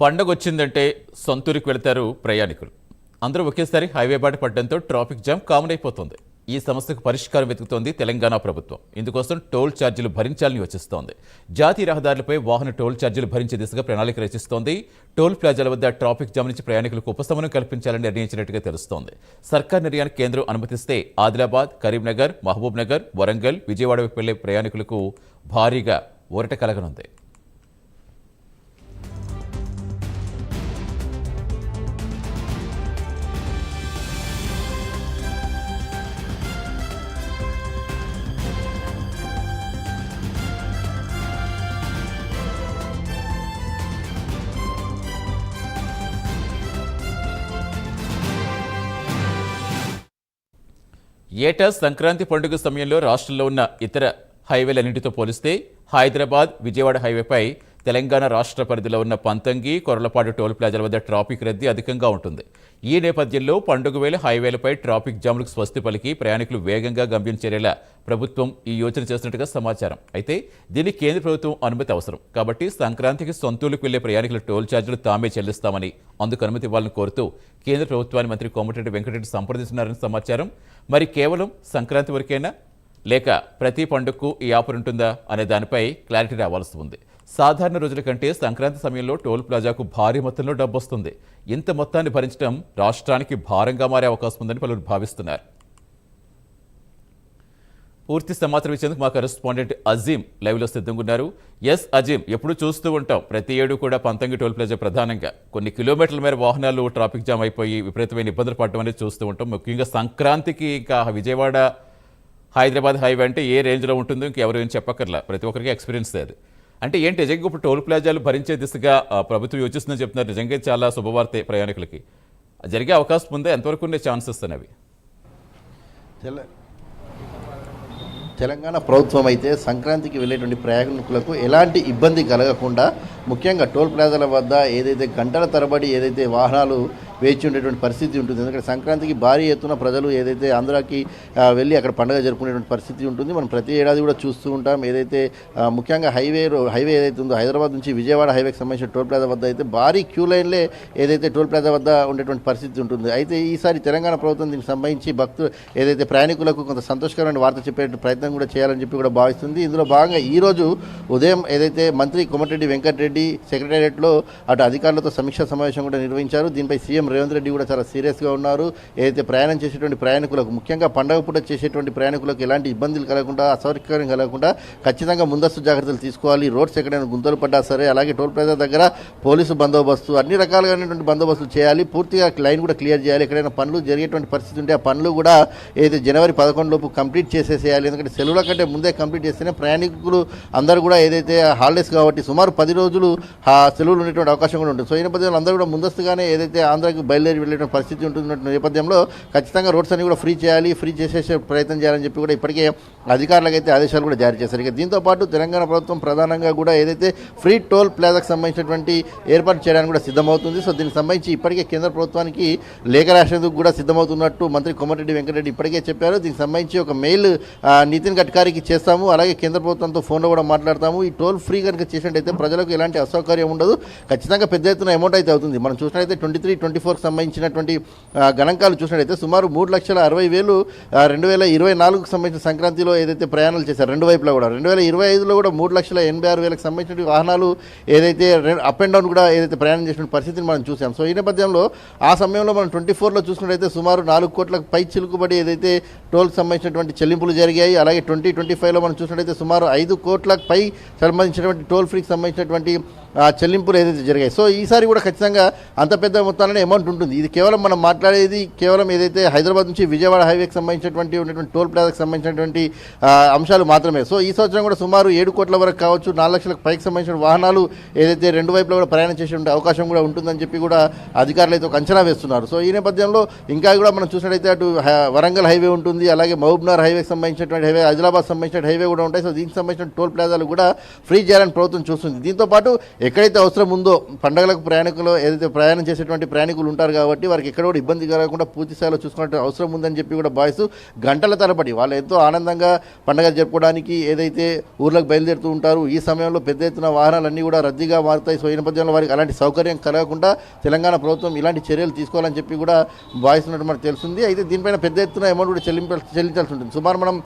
పండగ వచ్చిందంటే సొంతూరికి వెళతారు ప్రయాణికులు. అందరూ ఒకేసారి హైవే బాట పడడంతో ట్రాఫిక్ జామ్ కామన్ అయిపోతుంది. ఈ సమస్యకు పరిష్కారం వెతుకుతోంది తెలంగాణ ప్రభుత్వం. ఇందుకోసం టోల్ ఛార్జీలు భరించాలని యోచిస్తోంది. జాతీయ రహదారులపై వాహన టోల్ ఛార్జీలు భరించే దిశగా ప్రణాళిక రచిస్తోంది. టోల్ ప్లాజాల వద్ద ట్రాఫిక్ జామ్ నుంచి ప్రయాణికులకు ఉపశమనం కల్పించాలని నిర్ణయించినట్టుగా తెలుస్తోంది. సర్కార్ నిర్ణయానికి కేంద్రం అనుమతిస్తే ఆదిలాబాద్ కరీంనగర్ మహబూబ్ నగర్ వరంగల్ విజయవాడ వెళ్ళే ప్రయాణికులకు భారీగా ఊరట కలగనుంది. ఏటా సంక్రాంతి పండుగ సమయంలో రాష్ట్రంలో ఉన్న ఇతర హైవేలన్నింటితో పోలిస్తే హైదరాబాద్ విజయవాడ హైవేపై తెలంగాణ రాష్ట్ర పరిధిలో ఉన్న పంతంగి కొరలపాడు టోల్ ప్లాజాల వద్ద ట్రాఫిక్ రద్దీ అధికంగా ఉంటుంది. ఈ నేపథ్యంలో పండుగ వేళ హైవేలపై ట్రాఫిక్ జామ్లకు స్వస్తి పలికి ప్రయాణికులు వేగంగా గమ్యం చేరేలా ప్రభుత్వం ఈ యోచన చేస్తున్నట్టుగా సమాచారం. అయితే దీనికి కేంద్ర ప్రభుత్వం అనుమతి అవసరం. కాబట్టి సంక్రాంతికి సొంతూరుకు వెళ్ళే ప్రయాణికుల టోల్ ఛార్జీలు తామే చెల్లిస్తామని అందుకు అనుమతి ఇవ్వాలని కోరుతూ కేంద్ర ప్రభుత్వాన్ని మంత్రి కోమటిరెడ్డి వెంకటరెడ్డి సంప్రదిస్తున్నారని సమాచారం. మరి కేవలం సంక్రాంతి వరకేనా? లేక ప్రతి పండుగకు ఈ ఆఫర్ ఉంటుందా? అనే దానిపై క్లారిటీ రావాల్సి ఉంది. సాధారణ రోజుల కంటే సంక్రాంతి సమయంలో టోల్ ప్లాజాకు భారీ మొత్తంలో డబ్బు వస్తుంది ఇంత మొత్తాన్ని భరించడం రాష్ట్రానికి భారంగా మారే అవకాశం ఉందని పలువురు భావిస్తున్నారు. పూర్తి సమాచారం ఇచ్చేందుకు మా కరెస్పాండెంట్ అజీం లైవ్లో సిద్ధంగా ఉన్నారు ఎస్ అజీం ఎప్పుడు చూస్తూ ఉంటాం. ప్రతి ఏడు కూడా పంతంగి టోల్ ప్లాజా ప్రధానంగా. కొన్ని కిలోమీటర్ల మేర వాహనాలు ట్రాఫిక్ జామ్ అయిపోయి విపరీతమైన ఇబ్బందులు పడడం అనేది చూస్తూ ఉంటాం. ముఖ్యంగా సంక్రాంతికి ఇంకా విజయవాడ హైదరాబాద్ హైవే అంటే ఏ రేంజ్లో ఉంటుందో ఇంకెవరు ఏం చెప్పక్కర్లా. ప్రతి ఒక్కరికి ఎక్స్పీరియన్స్ అది. అంటే ఏంటి నిజంగా ఇప్పుడు టోల్ ప్లాజాలు భరించే దిశగా ప్రభుత్వం యోచిస్తుందని చెప్తున్నారు. నిజంగా చాలా శుభవార్తే ప్రయాణికులకి. జరిగే అవకాశం ఉందా? ఎంతవరకు ఉండే ఛాన్సెస్ అనేవి? తెల తెలంగాణ ప్రభుత్వం అయితే సంక్రాంతికి వెళ్ళేటువంటి ప్రయాణికులకు ఎలాంటి ఇబ్బంది కలగకుండా ముఖ్యంగా టోల్ ప్లాజాల వద్ద ఏదైతే గంటల తరబడి ఏదైతే వాహనాలు వేచి ఉండేటువంటి పరిస్థితి ఉంటుంది. ఎందుకంటే సంక్రాంతికి భారీ ఎత్తున ప్రజలు ఏదైతే ఆంధ్రాకి వెళ్ళి అక్కడ పండుగ జరుపుకునేటువంటి పరిస్థితి ఉంటుంది. మనం ప్రతి ఏడాది కూడా చూస్తూ ఉంటాం. ఏదైతే ముఖ్యంగా హైవే హైవే ఏదైతే ఉందో హైదరాబాద్ నుంచి విజయవాడ హైవేకి సంబంధించిన టోల్ ప్లాజా వద్ద అయితే భారీ క్యూ లైన్లే ఏదైతే టోల్ ప్లాజా వద్ద ఉండేటువంటి పరిస్థితి ఉంటుంది. అయితే ఈసారి తెలంగాణ ప్రభుత్వం దీనికి సంబంధించి భక్తులు ఏదైతే ప్రయాణికులకు కొంత సంతోషకరమైన వార్త చెప్పే ప్రయత్నం కూడా చేయాలని చెప్పి కూడా భావిస్తుంది. ఇందులో భాగంగా ఈ రోజు ఉదయం ఏదైతే మంత్రి కోమటిరెడ్డి వెంకటరెడ్డి సెక్రటేరియట్లో అటు అధికారులతో సమీక్షా సమావేశం కూడా నిర్వహించారు. దీనిపై సీఎం రేవంత్ రెడ్డి కూడా చాలా సీరియస్గా ఉన్నారు. ఏదైతే ప్రయాణం చేసేటువంటి ప్రయాణికులకు ముఖ్యంగా పండగ పూట చేసేటువంటి ప్రయాణికులకు ఎలాంటి ఇబ్బందులు కలగకుండా అసౌకర్యం కలగకుండా ఖచ్చితంగా ముందస్తు జాగ్రత్తలు తీసుకోవాలి. రోడ్స్ ఎక్కడైనా గుంతలు పడ్డా సరే అలాగే టోల్ ప్లాజా దగ్గర పోలీసు బందోబస్తు అన్ని రకాలుగానేటువంటి బందోబస్తులు చేయాలి. పూర్తిగా లైన్ కూడా క్లియర్ చేయాలి. ఎక్కడైనా పనులు జరిగేటువంటి పరిస్థితి ఉంటే ఆ పనులు కూడా ఏదైతే జనవరి పదకొండు లోపు కంప్లీట్ చేసేసేయాలి. ఎందుకంటే సెలవుల కంటే ముందే కంప్లీట్ చేస్తేనే ప్రయాణికులు అందరూ కూడా ఏదైతే హాలిడేస్ కాబట్టి సుమారు పది రోజులు ఆ సెలవులు ఉండేటువంటి అవకాశం కూడా ఉంటుంది. సో ఈ నేపథ్యంలో అందరూ కూడా ముందస్తుగానే ఏదైతే ఆంధ్ర ఆంధ్రాకి బయలుదేరి వెళ్ళే పరిస్థితి ఉంటున్న నేపథ్యంలో ఖచ్చితంగా రోడ్స్ అన్ని కూడా ఫ్రీ చేయాలి ఫ్రీ చేసేసే ప్రయత్నం చేయాలని చెప్పి కూడా ఇప్పటికే అధికారులకు అయితే ఆదేశాలు కూడా జారీ చేశారు. ఇక దీంతో పాటు తెలంగాణ ప్రభుత్వం ప్రధానంగా కూడా ఏదైతే ఫ్రీ టోల్ ప్లాజాకు సంబంధించినటువంటి ఏర్పాటు చేయడానికి కూడా సిద్ధమవుతుంది. సో దీనికి సంబంధించి ఇప్పటికే కేంద్ర ప్రభుత్వానికి లేఖ రాసేందుకు కూడా సిద్ధమవుతున్నట్టు మంత్రి కోమటిరెడ్డి వెంకటరెడ్డి ఇప్పటికే చెప్పారు. దీనికి సంబంధించి ఒక మెయిల్ నితిన్ గడ్కరీకి చేస్తాము. అలాగే కేంద్ర ప్రభుత్వంతో ఫోన్లో కూడా మాట్లాడతాము. ఈ టోల్ ఫ్రీ కనుక చేసినట్టయితే ప్రజలకు ఎలాంటి అసౌకర్యం ఉండదు. ఖచ్చితంగా పెద్ద ఎత్తున అమౌంట్ అయితే అవుతుంది. మనం చూసినట్టయితే ట్వంటీ త్రీ ట్వంటీ ఫోర్కి సంబంధించినటువంటి గణాంకాలు చూసినట్టయితే సుమారు మూడు లక్షల అరవై వేలు రెండు వేల ఇరవై నాలుగుకు సంబంధించిన సంక్రాంతిలో ఏదైతే ప్రయాణాలు చేశారు రెండు వైపులా కూడా రెండు వేల ఇరవై ఐదులో కూడా మూడు లక్షల ఎనభై ఆరు వేలకు సంబంధించిన వాహనాలు ఏదైతే అప్ అండ్ డౌన్ కూడా ఏదైతే ప్రయాణం చేసిన పరిస్థితిని మనం చూసాం సో ఈ నేపథ్యంలో ఆ సమయంలో మనం ట్వంటీ ఫోర్లో చూసుకున్నట్టయితే సుమారు నాలుగు కోట్లకు పై చిలుకుబడి ఏదైతే టోల్కి సంబంధించినటువంటి చెల్లింపులు జరిగాయి అలాగే ట్వంటీ ట్వంటీ ఫైవ్లో మనం చూసినట్టయితే సుమారు ఐదు కోట్లకు పై సంబంధించినటువంటి టోల్ ఫ్రీకి సంబంధించినటువంటి చెల్లింపులు ఏదైతే జరిగాయి. సో ఈసారి కూడా ఖచ్చితంగా అంత పెద్ద మొత్తాలనే అమౌంట్ ఉంటుంది. ఇది కేవలం మనం మాట్లాడేది కేవలం ఏదైతే హైదరాబాద్ నుంచి విజయవాడ హైవేకి సంబంధించినటువంటి ఉన్నటువంటి టోల్ ప్లాజాకి సంబంధించినటువంటి అంశాలు మాత్రమే. సో ఈ సంవత్సరం కూడా సుమారు ఏడు కోట్ల వరకు కావచ్చు నాలుగు లక్షలకు పైకి సంబంధించిన వాహనాలు ఏదైతే రెండు వైపులా కూడా ప్రయాణం చేసే అవకాశం కూడా ఉంటుందని చెప్పి కూడా అధికారులు అయితే ఒక అంచనా వేస్తున్నారు. సో ఈ నేపథ్యంలో ఇంకా కూడా మనం చూసినట్టయితే అటు వరంగల్ హైవే ఉంటుంది అలాగే మహబూబ్నగర్ హైవేకి సంబంధించినటువంటి హైవే ఆదిలాబాద్ సంబంధించిన హైవే కూడా ఉంటాయి. సో దీనికి సంబంధించిన టోల్ ప్లాజాలు కూడా ఫ్రీ చేయాలని ప్రభుత్వం చూస్తుంది. దీంతో పాటు ఎక్కడైతే అవసరం ఉందో పండగలకు ప్రయాణికులు ఏదైతే ప్రయాణం చేసేటువంటి ప్రయాణికులు ఉంటారు కాబట్టి వారికి ఎక్కడ కూడా ఇబ్బంది కలగకుండా పూర్తి స్థాయిలో చూసుకునే అవసరం ఉందని చెప్పి కూడా భావిస్తూ గంటల తరబడి వాళ్ళు ఎంతో ఆనందంగా పండగ జరుపుకోవడానికి ఏదైతే ఊర్లకు బయలుదేరుతూ ఉంటారు ఈ సమయంలో పెద్ద ఎత్తున వాహనాలన్నీ కూడా రద్దీగా మారుతాయి. సో ఈ నేపథ్యంలో వారికి అలాంటి సౌకర్యం కలగకుండా తెలంగాణ ప్రభుత్వం ఇలాంటి చర్యలు తీసుకోవాలని చెప్పి కూడా భావిస్తున్నట్టు మనకు తెలుస్తుంది. అయితే దీనిపైన పెద్ద ఎత్తున అమౌంట్ కూడా చెల్లింప చెల్లించాల్సి ఉంటుంది. సుమారు మనం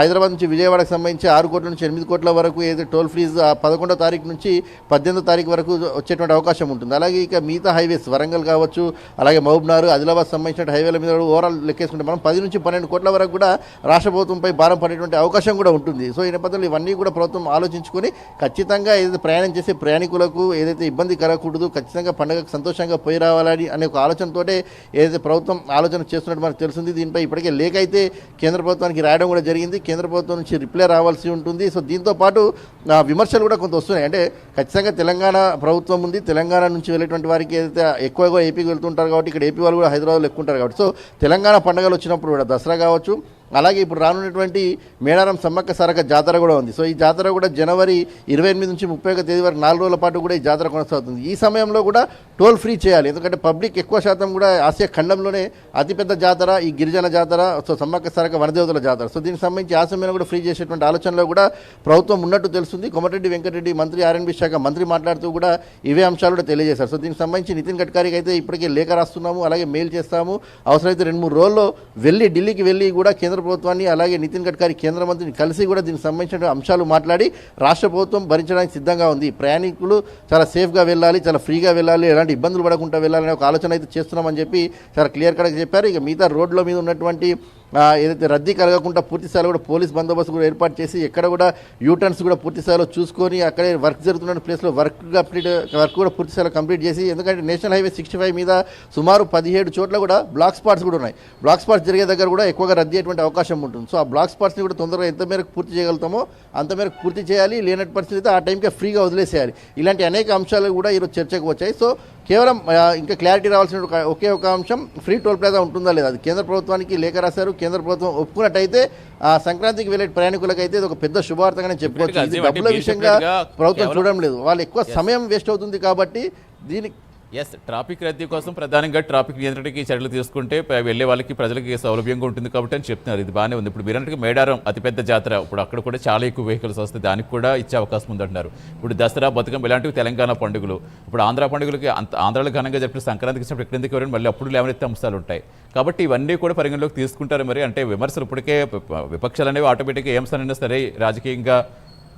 హైదరాబాద్ నుంచి విజయవాడకు సంబంధించి ఆరు కోట్ల నుంచి ఎనిమిది కోట్ల వరకు ఏదైతే టోల్ ఫ్రీజ్ ఆ పదకొండో తారీఖు నుంచి పద్దెనిమిది తారీఖు వరకు వచ్చేటువంటి అవకాశం ఉంటుంది. అలాగే ఇక మిగతా హైవేస్ వరంగల్ కావచ్చు అలాగే మహబూబ్నార్ ఆదిలాబాద్ సంబంధించిన హైవేల మీద ఓవరాల్ లెక్కేసుకుంటే మనం పది నుంచి పన్నెండు కోట్ల వరకు కూడా రాష్ట్ర ప్రభుత్వంపై భారం పడేటువంటి అవకాశం కూడా ఉంటుంది. సో ఈ నేపథ్యంలో ఇవన్నీ కూడా ప్రభుత్వం ఆలోచించుకొని ఖచ్చితంగా ఏదైతే ప్రయాణం చేసే ప్రయాణికులకు ఏదైతే ఇబ్బంది కలగకూడదు ఖచ్చితంగా పండుగకు సంతోషంగా పోయి రావాలని అనే ఒక ఆలోచనతోటే ఏదైతే ప్రభుత్వం ఆలోచన చేస్తున్నట్టు మనకు తెలుస్తుంది. దీనిపై ఇప్పటికే లేఖ అయితే కేంద్ర ప్రభుత్వానికి రాయడం కూడా జరిగింది. కేంద్ర ప్రభుత్వం నుంచి రిప్లై రావాల్సి ఉంటుంది. సో దీంతో పాటు ఆ, విమర్శలు కూడా కొంత వస్తున్నాయి. అంటే ఖచ్చితంగా తెలంగాణ ప్రభుత్వం ఉంది. తెలంగాణ నుంచి వెళ్ళేటువంటి వారికి ఏదైతే ఎక్కువగా ఏపీకి వెళ్తుంటారు కాబట్టి ఇక్కడ ఏపీ వాళ్ళు కూడా హైదరాబాద్లో ఎక్కువ ఉంటారు కాబట్టి. సో తెలంగాణ పండుగలు వచ్చినప్పుడు కూడా దసరా కావచ్చు అలాగే ఇప్పుడు రానున్నటువంటి మేడారం సమ్మక్క సారక జాతర కూడా ఉంది. సో ఈ జాతర కూడా జనవరి ఇరవై ఎనిమిది నుంచి ముప్పై ఒక తేదీ వరకు నాలుగు రోజుల పాటు కూడా ఈ జాతర కొనసాగుతుంది. ఈ సమయంలో కూడా టోల్ ఫ్రీ చేయాలి. ఎందుకంటే పబ్లిక్ ఎక్కువ శాతం కూడా ఆసియా ఖండంలోనే అతిపెద్ద జాతర ఈ గిరిజన జాతర సో సమ్మక్క సారక వనదేవతల జాతర. సో దీనికి సంబంధించి ఆ కూడా ఫ్రీ చేసేటువంటి ఆలోచనలో కూడా ప్రభుత్వం ఉన్నట్టు తెలుస్తుంది. కొమటిరెడ్డి వెంకటరెడ్డి మంత్రి ఆర్ఎన్బి శాఖ మంత్రి మాట్లాడుతూ కూడా ఇవే అంశాలు కూడా తెలియజేశారు. సో దీనికి సంబంధించి నితిన్ గడ్కరీకి అయితే ఇప్పటికే లేఖ రాస్తున్నాము అలాగే మెయిల్ చేస్తాము. అవసరమైతే రెండు మూడు రోజుల్లో వెళ్ళి ఢిల్లీకి వెళ్ళి కూడా కేంద్ర ప్రభుత్వాన్ని అలాగే నితిన్ గడ్కరీ కేంద్ర మంత్రిని కలిసి కూడా దీనికి సంబంధించిన అంశాలు మాట్లాడి రాష్ట్ర ప్రభుత్వం భరించడానికి సిద్ధంగా ఉంది. ప్రయాణికులు చాలా సేఫ్గా వెళ్ళాలి చాలా ఫ్రీగా వెళ్ళాలి ఎలాంటి ఇబ్బందులు పడకుండా వెళ్ళాలనే ఒక ఆలోచన అయితే చేస్తున్నామని చెప్పి చాలా క్లియర్ కట్గా చెప్పారు. ఇక మిగతా రోడ్ల మీద ఉన్నటువంటి ఏదైతే రద్దీ కలగకుండా పూర్తిస్థాయిలో కూడా పోలీస్ బందోబస్తు కూడా ఏర్పాటు చేసి ఎక్కడ కూడా యూటర్న్స్ కూడా పూర్తిస్థాయిలో చూసుకొని అక్కడే వర్క్ జరుగుతున్న ప్లేస్లో వర్క్ కంప్లీట్ వర్క్ కూడా పూర్తిస్థాయిలో కంప్లీట్ చేసి ఎందుకంటే నేషనల్ హైవే సిక్స్టీ ఫైవ్ మీద సుమారు పదిహేడు చోట్ల కూడా బ్లాక్ స్పాట్స్ కూడా ఉన్నాయి. బ్లాక్ స్పాట్స్ జరిగే దగ్గర కూడా ఎక్కువగా రద్దీ అయ్యేటువంటి అవకాశం ఉంటుంది. సో ఆ బ్లాక్ స్పాట్స్ని కూడా తొందరగా ఎంత మేరకు పూర్తి చేయగలుగుతామో అంత మేరకు పూర్తి చేయాలి. లేనట్టు పరిస్థితి అయితే ఆ టైంకే ఫ్రీగా వదిలేసేయాలి. ఇలాంటి అనేక అంశాలు కూడా ఈరోజు చర్చకు వచ్చాయి. సో కేవలం ఇంకా క్లారిటీ రావాల్సిన ఒక- ఒకే ఒక అంశం ఫ్రీ టోల్ ప్లాజా ఉంటుందా లేదా? అది కేంద్ర ప్రభుత్వానికి లేఖ రాశారు కేంద్ర ప్రభుత్వం ఒప్పుకున్నట్టయితే ఆ సంక్రాంతికి వెళ్ళే ప్రయాణికులకైతే ఇది ఒక పెద్ద శుభార్తగానే చెప్పుకోవచ్చు. ఇది డబ్బుల విషయంగా ప్రభుత్వం చూడడం లేదు. వాళ్ళు ఎక్కువ సమయం వేస్ట్ అవుతుంది కాబట్టి దీనికి ఎస్ ట్రాఫిక్ రద్దీ కోసం ప్రధానంగా ట్రాఫిక్ నియంత్రణకి చర్యలు తీసుకుంటే వెళ్ళే వాళ్ళకి ప్రజలకి సౌలభ్యంగా ఉంటుంది కాబట్టి అని చెప్తున్నారు. ఇది బాగానే ఉంది. ఇప్పుడు మీరంటే మేడారం అతిపెద్ద జాతర. ఇప్పుడు అక్కడ కూడా చాలా ఎక్కువ వెహికల్స్ వస్తాయి. దానికి కూడా ఇచ్చే అవకాశం ఉందంటున్నారు. ఇప్పుడు దసరా బతుకమ్మ ఇలాంటివి తెలంగాణ పండుగలు. ఇప్పుడు ఆంధ్ర పండుగలకి అంత ఆంధ్రాలో ఘనంగా చెప్పిన సంక్రాంతికి ఇచ్చినప్పుడు ఎక్కడి ఎవరైనా మళ్ళీ అప్పుడు లేవనెత్తే అంశాలు ఉంటాయి. కాబట్టి ఇవన్నీ కూడా పరిగణలోకి తీసుకుంటారు మరి. అంటే విమర్శలు ఇప్పటికే విపక్షాలు అనేవి ఆటోమేటిక్గా ఏ సరే రాజకీయంగా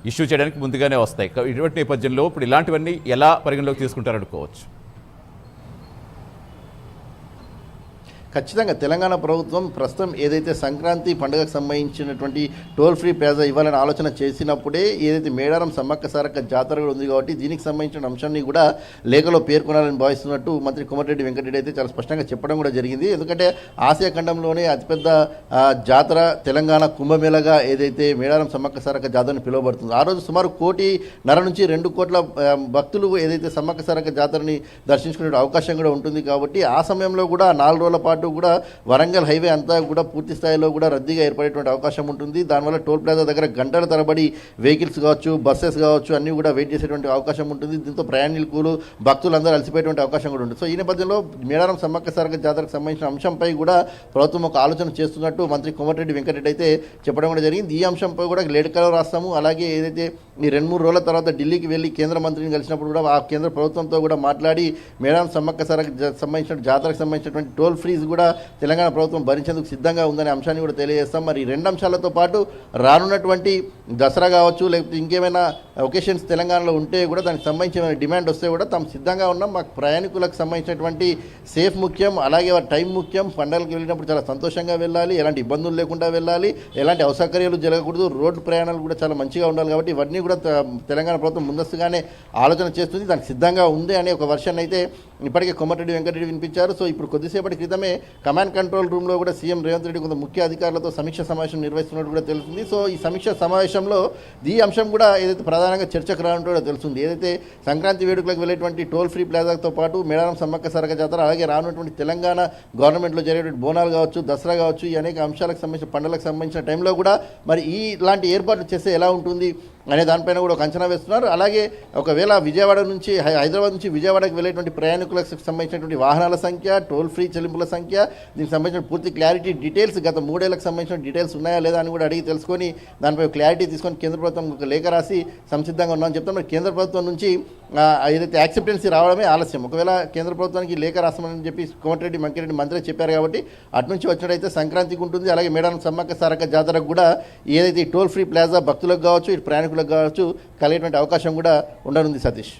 ఇష్యూ చేయడానికి ముందుగానే వస్తాయి. ఇటువంటి నేపథ్యంలో ఇప్పుడు ఇలాంటివన్నీ ఎలా పరిగణలోకి తీసుకుంటారు ఖచ్చితంగా తెలంగాణ ప్రభుత్వం ప్రస్తుతం ఏదైతే సంక్రాంతి పండుగకు సంబంధించినటువంటి టోల్ ఫ్రీ ప్లాజా ఇవ్వాలని ఆలోచన చేసినప్పుడే ఏదైతే మేడారం సమ్మక్క సారక్క జాతర కూడా ఉంది కాబట్టి దీనికి సంబంధించిన అంశాన్ని కూడా లేఖలో పేర్కొనాలని భావిస్తున్నట్టు మంత్రి కోమటిరెడ్డి వెంకటరెడ్డి అయితే చాలా స్పష్టంగా చెప్పడం కూడా జరిగింది. ఎందుకంటే ఆసియా ఖండంలోనే అతిపెద్ద జాతర తెలంగాణ కుంభమేళగా ఏదైతే మేడారం సమ్మక్క సారక్క జాతరని పిలువబడుతుంది. ఆ రోజు సుమారు కోటి నర నుంచి రెండు కోట్ల భక్తులు ఏదైతే సమ్మక్క సారక్క జాతరని దర్శించుకునే అవకాశం కూడా ఉంటుంది కాబట్టి ఆ సమయంలో కూడా నాలుగు రోజుల పాటు కూడా వరంగల్ హైవే అంతా కూడా పూర్తి స్థాయిలో కూడా రద్దీగా ఏర్పడేటువంటి అవకాశం ఉంటుంది. దానివల్ల టోల్ ప్లాజా దగ్గర గంటల తరబడి వెహికల్స్ కావచ్చు బస్సెస్ కావచ్చు అన్నీ కూడా వెయిట్ చేసేటువంటి అవకాశం ఉంటుంది. దీంతో ప్రయాణికులు భక్తులందరూ అలసిపోయేటువంటి అవకాశం కూడా ఉంటుంది. సో ఈ నేపథ్యంలో మేడారం సమ్మక్క సారక జాతరకు సంబంధించిన అంశంపై కూడా ప్రభుత్వం ఒక ఆలోచన చేస్తున్నట్టు మంత్రి కోమటిరెడ్డి వెంకటరెడ్డి అయితే చెప్పడం కూడా జరిగింది. ఈ అంశంపై కూడా లేఖలో రాస్తాము. అలాగే ఏదైతే ఈ రెండు మూడు రోజుల తర్వాత ఢిల్లీకి వెళ్ళి కేంద్ర మంత్రిని కలిసినప్పుడు కూడా ఆ కేంద్ర ప్రభుత్వంతో కూడా మాట్లాడి మేడారం సమ్మక్క సారక సంబంధించిన జాతరకు సంబంధించినటువంటి టోల్ ఫ్రీజ్ కూడా తెలంగాణ ప్రభుత్వం భరించేందుకు సిద్ధంగా ఉందనే అంశాన్ని కూడా తెలియజేస్తాం. మరి రెండు అంశాలతో పాటు రానున్నటువంటి దసరా కావచ్చు లేకపోతే ఇంకేమైనా ఒకేషన్స్ తెలంగాణలో ఉంటే కూడా దానికి సంబంధించిన డిమాండ్ వస్తే కూడా తాము సిద్ధంగా ఉన్నాం. మాకు ప్రయాణికులకు సంబంధించినటువంటి సేఫ్ ముఖ్యం అలాగే టైం ముఖ్యం. పండగలకు వెళ్ళినప్పుడు చాలా సంతోషంగా వెళ్ళాలి ఎలాంటి ఇబ్బందులు లేకుండా వెళ్ళాలి ఎలాంటి అసౌకర్యాలు జరగకూడదు. రోడ్డు ప్రయాణాలు కూడా చాలా మంచిగా ఉండాలి కాబట్టి ఇవన్నీ కూడా తెలంగాణ ప్రభుత్వం ముందస్తుగానే ఆలోచన చేస్తుంది. దానికి సిద్ధంగా ఉంది అనే ఒక వర్షన్ అయితే ఇప్పటికే కొమ్మటిరెడ్డి వెంకటరెడ్డి వినిపించారు. సో ఇప్పుడు కొద్దిసేపటి క్రితమే కమాండ్ కంట్రోల్ రూమ్లో కూడా సీఎం రేవంత్ రెడ్డి కొంత ముఖ్య అధికారులతో సమీక్ష సమావేశం నిర్వహిస్తున్నట్టు కూడా తెలుస్తుంది. సో ఈ సమీక్ష సమావేశంలో ఈ అంశం కూడా ఏదైతే ప్రధానంగా చర్చకు రానుంటో కూడా తెలుస్తుంది. ఏదైతే సంక్రాంతి వేడుకలకు వెళ్ళేటువంటి టోల్ ఫ్రీ ప్లాజాతో పాటు మేడారం సమ్మక్క సరక జాతర అలాగే రానున్నటువంటి తెలంగాణ గవర్నమెంట్లో జరిగేటువంటి బోనాలు కావచ్చు దసరా కావచ్చు ఈ అనేక అంశాలకు సంబంధించిన పండుగలకు సంబంధించిన టైంలో కూడా మరి ఈ ఇలాంటి ఏర్పాట్లు చేస్తే ఎలా ఉంటుంది? అనే దానిపైన కూడా ఒక అంచనా వేస్తున్నారు. అలాగే ఒకవేళ విజయవాడ నుంచి హై- హైదరాబాద్ నుంచి విజయవాడకు వెళ్ళేటువంటి ప్రయాణికులకు సంబంధించినటువంటి వాహనాల సంఖ్య టోల్ ఫ్రీ చెల్లింపుల సంఖ్య దీనికి సంబంధించిన పూర్తి క్లారిటీ డీటెయిల్స్ గత మూడేళ్ళకు సంబంధించిన డీటెయిల్స్ ఉన్నాయా లేదా అని కూడా అడిగి తెలుసుకొని దానిపై క్లారిటీ తీసుకొని కేంద్ర ప్రభుత్వం ఒక లేఖ రాసి సంసిద్ధంగా ఉన్నామని చెప్తాం మరి కేంద్ర ప్రభుత్వం నుంచి ఏదైతే యాక్సెప్టెన్సీ రావడమే ఆలస్యం. ఒకవేళ కేంద్ర ప్రభుత్వానికి లేఖ రాస్తామని చెప్పి కోమటిరెడ్డి మంకిరెడ్డి మంత్రి చెప్పారు కాబట్టి అటు నుంచి వచ్చినట్టయితే సంక్రాంతికి ఉంటుంది అలాగే మేడారం సమ్మక్క సారక జాతరకు కూడా ఏదైతే టోల్ ఫ్రీ ప్లాజా భక్తులకు కావచ్చు ఇటు ప్రయాణికులకు కావచ్చు కలిగేటువంటి అవకాశం కూడా ఉండనుంది సతీష్.